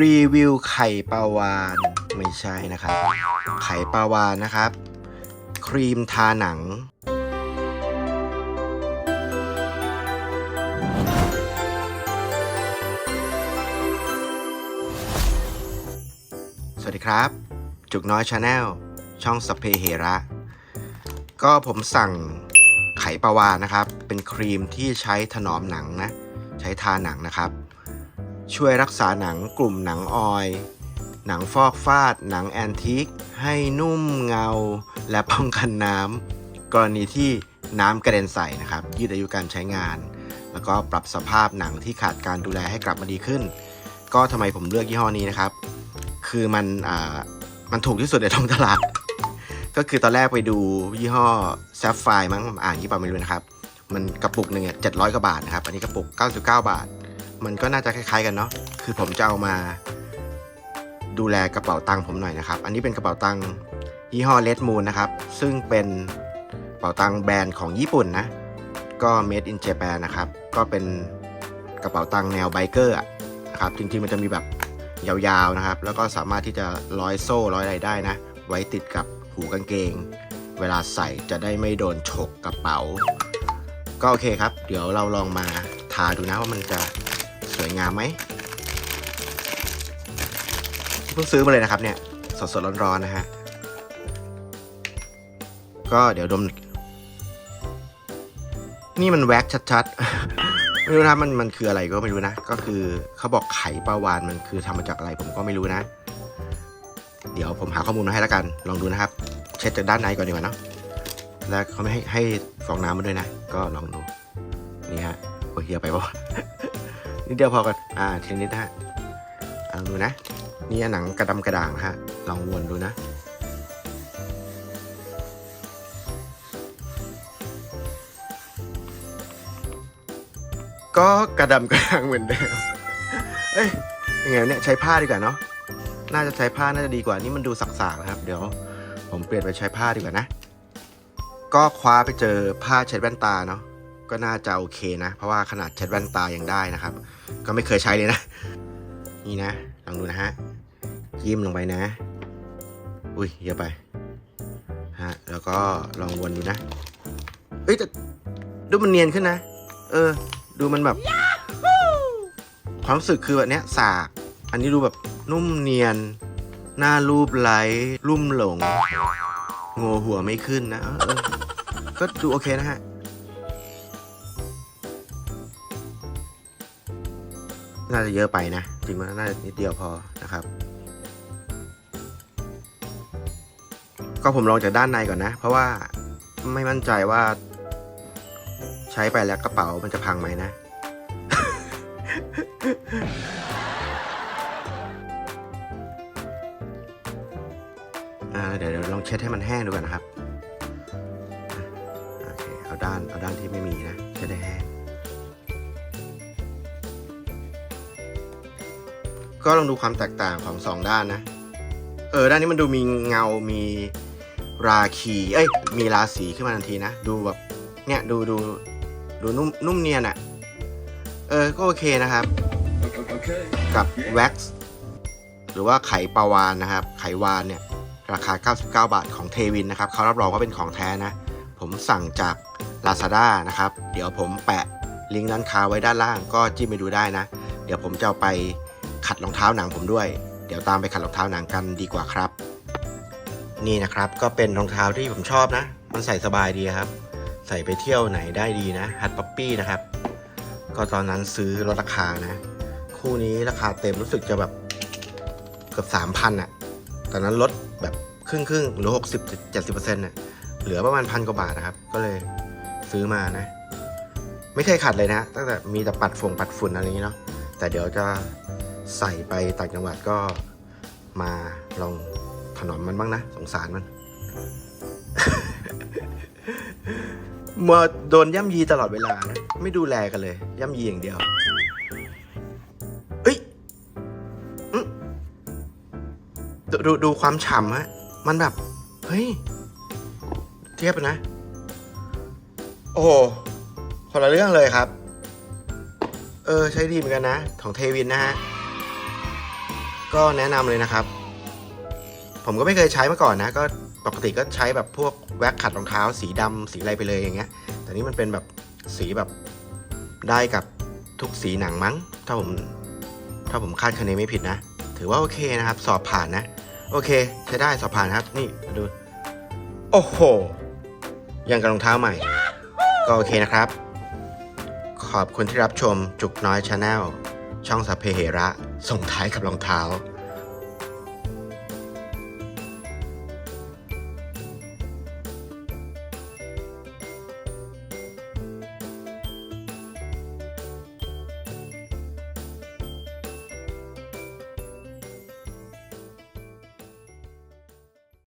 รีวิวไข่ปลาวานไม่ใช่นะครับ ไข่ปลาวานนะครับ ครีมทาหนัง สวัสดีครับ จุกน้อยชาแนลช่องสเพเฮระ ก็ผมสั่งไข่ปลาวานนะครับ เป็นครีมที่ใช้ถนอมหนังนะ ใช้ทาหนังนะครับ ช่วยรักษาหนังกลุ่มหนังออย หนังฟอกฟาด หนังแอนทิก ให้นุ่มเงา และป้องกันน้ำกรณีที่น้ำกระเด็นใส่นะครับ ยืดอายุการใช้งาน แล้วก็ปรับสภาพหนังที่ขาดการดูแลให้กลับมาดีขึ้น ก็ทำไมผมเลือกยี่ห้อนี้นะครับ คือมันอ่ามันถูกที่สุดในท้องตลาด ก็คือตอนแรกไปดูยี่ห้อแซฟไฟมั้งอ่านยี่ปาไม่รู้นะครับ มันกระปุกหนึ่งเนี่ยเจ็ดร้อยกว่าบาทนะครับ อันนี้กระปุก 99 บาท มันก็น่าจะคล้าย ๆ กันเนาะคือผมจะเอามา ดูแลกระเป๋าตังค์ผมหน่อยนะครับ อันนี้เป็นกระเป๋าตังค์ยี่ห้อเลดมูนนะครับ ซึ่งเป็นกระเป๋าตังค์แบรนด์ของญี่ปุ่นนะ ก็ made in Japan นะครับ ก็เป็นกระเป๋าตังค์แนวไบเกอร์นะครับ จริงๆมันจะมีแบบยาวๆนะครับ แล้วก็สามารถที่จะร้อยโซ่ร้อยอะไรได้นะ ไว้ติดกับหูกางเกง เวลาใส่จะได้ไม่โดนฉกกระเป๋า ก็โอเคครับ เดี๋ยวเราลองมาทาดูนะว่ามันจะ สวยงามไหมเพิ่งซื้อมาเลยนะครับเนี่ยสดๆร้อนๆนะฮะก็เดี๋ยวดม นี่มันแว็กชัดๆ ไม่รู้นะมันมันคืออะไรก็ไม่รู้นะ ก็คือเขาบอกไข่ปลาวานมันคือทำมาจากอะไรผมก็ไม่รู้นะ เดี๋ยวผมหาข้อมูลมาให้แล้วกัน ลองดูนะครับ เช็ดจากด้านในก่อนดีกว่าเนาะแล้วเขาไม่ให้ให้ฟองน้ำมาด้วยนะ ก็ลองดู นี่ฮะโอ้เฮียไปปะวะ นิดเดียวพอกันอ่าทีนิดนะฮะเอาดูนะ นี่หนังกระดำกระด่างนะฮะลองวนดูนะก็กระดำกระด่างเหมือนเดิม เอ้ย ยังไงเนี่ยใช้ผ้าดีกว่าเนาะ น่าจะใช้ผ้าน่าจะดีกว่า นี่มันดูสักๆนะครับ เดี๋ยว ผมเปลี่ยนไปใช้ผ้าดีกว่านะ ก็คว้าไปเจอผ้าเช็ดแว่นตาเนาะ ก็น่าจะโอเคนะ เพราะว่าขนาดเช็ดแว่นตายังได้นะครับ ก็ไม่เคยใช้เลยนะ นี่นะ ลองดูนะฮะจิ้มลงไปนะ อุ้ยเยอะไปฮะแล้วก็ลองวนดูนะเอ้ยแต่ดูมันเนียนขึ้นนะ เออ ดูมันแบบความรู้สึกคือแบบเนี้ยสากอันนี้ดูแบบนุ่มเนียน หน้ารูปไหลลุ่มหลงโงหัวไม่ขึ้นนะ เออเออก็ดูโอเคนะฮะ น่าจะเยอะไปนะ จริงมันน่าจะนิดเดียวพอนะครับ ก็ผมลองจากด้านในก่อนนะ เพราะว่าไม่มั่นใจว่า ใช้ไปแล้วกระเป๋ามันจะพังไหมนะ เดี๋ยวลองเช็ดให้มันแห้งดูก่อนนะครับอะโอเค เอาด้าน เอาด้านที่ไม่มีนะ เช็ดให้แห้ง ก็ลองดูความแตกต่างของสองด้านนะ เออด้านนี้มันดูมีเงา มีราคีเอ้ย มีราสีขึ้นมาทันทีนะ ดูแบบเนี่ยดูดูดูนุ่มนุ่มเนียนอะ่ะ เออ ก็โอเคนะครับ กับแว็กซ์หรือว่าไขปลาวานนะครับ ไขวานเนี่ย ราคา 99 บาทของเทวินนะครับเขารับรองว่าเป็นของแท้นะ ผมสั่งจาก Lazada นะครับ เดี๋ยวผมแปะลิงก์ร้านค้าไว้ด้านล่างก็จิ้มไปดูได้นะ เดี๋ยวผมจะเอาไป ขัดรองเท้าหนังผมด้วย เดี๋ยวตามไปขัดรองเท้าหนังกันดีกว่าครับ นี่นะครับก็เป็นรองเท้าที่ผมชอบนะ มันใส่สบายดีครับ ใส่ไปเที่ยวไหนได้ดีนะฮัตป๊อปปี้นะครับ ก็ตอนนั้นซื้อลดราคานะ คู่นี้ราคาเต็มรู้สึกจะแบบเกือบสามพันอะตอนนั้นลดแบบครึ่งครึ่งหรือหกสิบเจ็ดสิบเปอร์เซ็นต์น่ะเหลือประมาณพันกว่าบาทนะครับ ก็เลยซื้อมานะ ไม่เคยขัดเลยนะ ตั้งแต่มีแต่ปัดฝุ่งปัดฝุ่นอะไรอย่างนี้เนาะแต่เดี๋ยวจะ ใส่ไปต่างจังหวัดก็มาลองถนอมมันบ้างนะ สงสารมันมัวโดนย่ำยีตลอดเวลานะ ไม่ดูแลกันเลย ย่ำยีอย่างเดียวเอ้ยดูดูดูความฉ่ำฮะมันแบบ เฮ้ย เทียบนะ โอ้โหคนละเรื่องเลยครับ เออ ใช้ดีเหมือนกันนะ ของเทวินนะฮะ ก็แนะนำเลยนะครับ ผมก็ไม่เคยใช้มาก่อนนะ ก็ปกติก็ใช้แบบพวกแว็กขัดรองเท้า สีดำสีอะไรไปเลยอย่างเงี้ย แต่นี่มันเป็นแบบสีแบบได้กับทุกสีหนังมั้ง ถ้าผมถ้าผมคาดคะเนไม่ผิดนะ ถือว่าโอเคนะครับ สอบผ่านนะ โอเค ใช้ได้สอบผ่านครับ นี่ดู โอ้โห ยังกับรองเท้าใหม่ ก็โอเคนะครับ ขอบคุณที่รับชมจุกน้อยชาแนลช่องสัพเพเหระ ส่งท้ายกับรองเท้า